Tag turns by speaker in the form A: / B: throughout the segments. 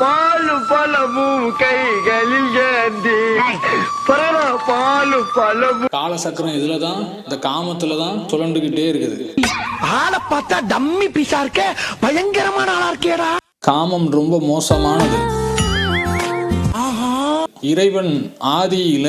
A: பாலு பழமும் கைகளில் ஏந்தி. பரவ பாலு பழமும்
B: காலசக்கரம் இதுல தான் இந்த காமத்துல தான் சுழண்டுகிட்டே இருக்குது.
A: ஆளை பார்த்தா டம்மி பீஸா இருக்க பயங்கரமான ஆளா இருக்கேடா.
B: காமம் ரொம்ப மோசமானது. இறைவன் ஆதியில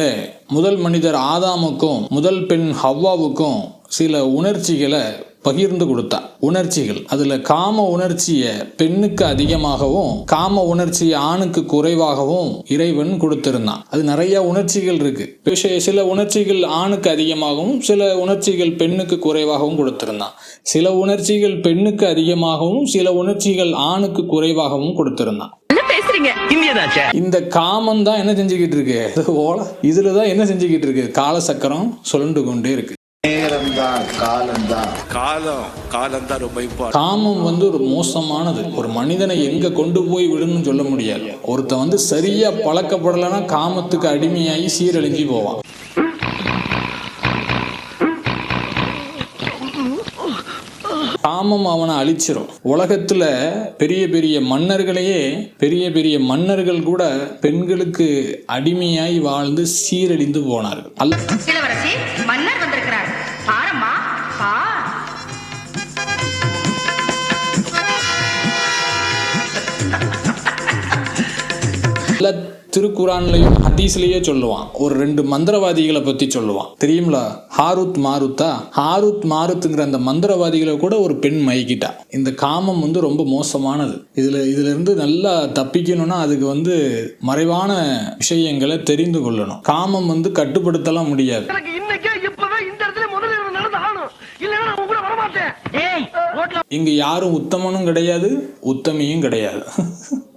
B: முதல் மனிதர் ஆதாமுக்கும் முதல் பெண் ஹவ்வாவுக்கும் சில உணர்ச்சிகளை பகிர்ந்து கொடுத்தா. உணர்ச்சிகள். அதுல காம உணர்ச்சியை பெண்ணுக்கு அதிகமாகவும் காம உணர்ச்சியை ஆணுக்கு குறைவாகவும் இறைவன் கொடுத்திருந்தான். அது நிறைய உணர்ச்சிகள் இருக்கு. சில உணர்ச்சிகள் ஆணுக்கு அதிகமாகவும் சில உணர்ச்சிகள் பெண்ணுக்கு குறைவாகவும் கொடுத்திருந்தான். சில உணர்ச்சிகள் பெண்ணுக்கு அதிகமாகவும் சில உணர்ச்சிகள் ஆணுக்கு குறைவாகவும் கொடுத்திருந்தான். இந்த காமம் தான் என்ன செஞ்சுக்கிட்டு இருக்கு? இதுல தான் என்ன செஞ்சுக்கிட்டு இருக்கு? காலசக்கரம் சுழண்டு கொண்டே இருக்கு. காமம் வந்து ஒரு மோசமானது. ஒரு மனிதனை எங்க கொண்டு போய் விடுன்னு சொல்ல முடியாது. ஒருத்தன் வந்து சரியா பழக்கப்படலைன்னா காமத்துக்கு அடிமையாகி சீரழிஞ்சு போவான். காமம் அவனை அழிச்சிரும். உலகத்துல பெரிய பெரிய மன்னர்களையே பெரிய பெரிய மன்னர்கள் கூட பெண்களுக்கு அடிமையாய் வாழ்ந்து சீரழிந்து போனார்கள். அல்ல.
C: பாரம்மா பா
B: எல்லா திருக்குறான்லையும் ஹதீஸ்லயே சொல்லுவான். ஒரு ரெண்டு மந்திரவாதிகளை பத்தி சொல்லுவான். தெரியுங்களா ஹாருத் மாருத்தா? ஹாருத் மாருத்துங்கிற அந்த மந்திரவாதிகளை கூட ஒரு பெண் மயக்கிட்டா. இந்த காமம் வந்து ரொம்ப மோசமானது. இதுல இதுல இருந்து நல்லா தப்பிக்கணும்னா அதுக்கு வந்து மறைவான விஷயங்களை தெரிந்து கொள்ளணும். காமம் வந்து கட்டுப்படுத்தலாம் முடியாது. இங்க யாரும் உத்தமனும் கிடையாது உத்தமியும் கிடையாது.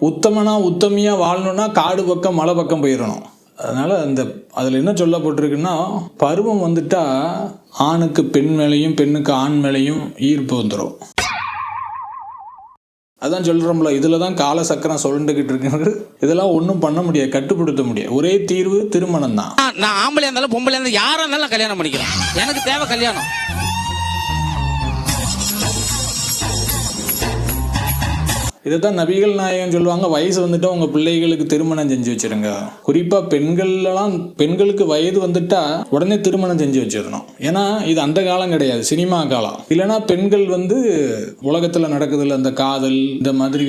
B: உத்தமனா உத்தமியா வாழணும்னா காடு பக்கம் மலை பக்கம் போயிடணும் அதனால அந்த அதில் என்ன சொல்லப்பட்டிருக்குன்னா பருவம் வந்துட்டா ஆணுக்கு பெண் மேலேயும் பெண்ணுக்கு ஆண் மேலேயும் ஈர்ப்பு வந்துடும் அதான் சொல்கிறோம்ல இதில் தான் கால சக்கரம் சுரண்டுக்கிட்டு இருக்குங்கிறது இதெல்லாம் ஒன்றும் பண்ண முடியாது கட்டுப்படுத்த முடியாது. ஒரே தீர்வு திருமணம் தான்
D: நான் ஆம்பளையா இருந்தாலும் பொம்பளையா இருந்தாலும் யாரா இருந்தாலும் கல்யாணம் பண்ணிக்கிறேன். எனக்கு தேவை கல்யாணம்.
B: இதை தான் நபிகள் நாயகம் சொல்லுவாங்க. வயசு வந்துட்டா உங்க பிள்ளைகளுக்கு திருமணம் செஞ்சு வச்சிருங்க. குறிப்பா பெண்கள்லாம் பெண்களுக்கு வயது வந்துட்டா உடனே திருமணம் செஞ்சு வச்சிடணும். ஏன்னா இது அந்த காலம் கிடையாது. சினிமா காலம். இல்லைன்னா பெண்கள் வந்து உலகத்துல நடக்குதுல்ல. அந்த காதல் இந்த மாதிரி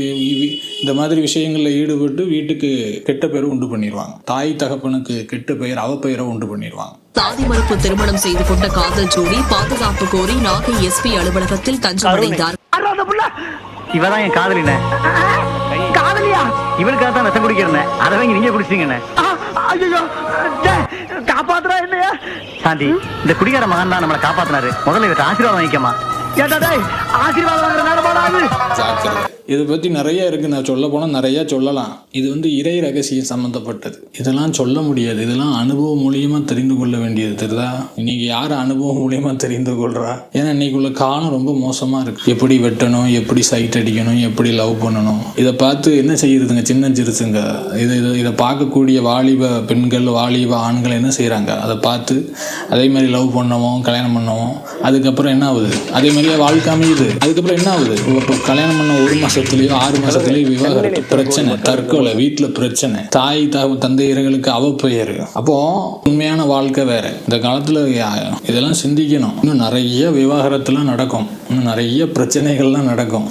B: இந்த மாதிரி விஷயங்கள்ல ஈடுபட்டு வீட்டுக்கு கெட்ட பேரை உண்டு பண்ணிடுவாங்க தாய் தகப்பனுக்கு கெட்ட பெயர் அவ பெயரை உண்டு பண்ணிடுவாங்க
E: சாதி மறுப்பு திருமணம் செய்து கொண்ட காதல் ஜோடி பாதுகாப்பு கோரி நாகை எஸ்பி அலுவலகத்தில் தஞ்சம்
A: புள்ள
F: இவதான் என் காதலின.
A: காதலியா?
F: இவளுக்காக தான் விஷம் குடிக்கிறேன். அதை வாங்கி நீங்க குடிச்சிங்கண்ணே
A: ஐயோ காப்பாத்துறா இல்லையா
F: சாந்தி இந்த குடிகார மகன் தான் நம்மளை காப்பாத்தினாரு. முதல்ல இவற்றை ஆசீர்வாதம் வாங்கிக்கமா
A: ஏடா டேய் ஆசீர்வாதம் வாங்குற நேரமாடா அது.
B: ஜாக்கிரதை இதை பற்றி நிறைய இருக்கு. நான் சொல்ல போனால் நிறையா சொல்லலாம். இது வந்து இறை ரகசியம் சம்மந்தப்பட்டது இதெல்லாம் சொல்ல முடியாது. இதெல்லாம் அனுபவம் மூலியமாக தெரிந்து கொள்ள வேண்டியது தெரியுதா? இன்னைக்கு யார் அனுபவம் மூலியமாக தெரிந்து கொள்கிறா ஏன்னா இன்னைக்குள்ள காலம் ரொம்ப மோசமாக இருக்கு. எப்படி வெட்டணும் எப்படி சைட் அடிக்கணும் எப்படி லவ் பண்ணணும். இதை பார்த்து என்ன செய்யுதுங்க சின்ன சிறுசுங்க? இது இதை இதை பார்க்கக்கூடிய வாலிப பெண்கள் வாலிப ஆண்கள் என்ன செய்கிறாங்க அதை பார்த்து அதே மாதிரி லவ் பண்ணவும் கல்யாணம் பண்ணவும். அதுக்கப்புறம் என்ன ஆகுது? அதே மாதிரியே வாழ்க்கை அமையுது. அதுக்கப்புறம் என்ன ஆகுது? இப்போ கல்யாணம் பண்ண ஒரு மாசத்துலயோ ஆறு மாசத்துலயோ விவாகரத்து. பிரச்சனை தற்கொலை வீட்டுல பிரச்சனை. தாய் தந்தையர்களுக்கு அவப்பெயர் அப்போ உண்மையான வாழ்க்கை வேற. இந்த காலத்துல இதெல்லாம் சிந்திக்கணும். இன்னும் நிறைய விவாகரத்துலாம் நடக்கும். இன்னும் நிறைய பிரச்சனைகள்லாம் நடக்கும்.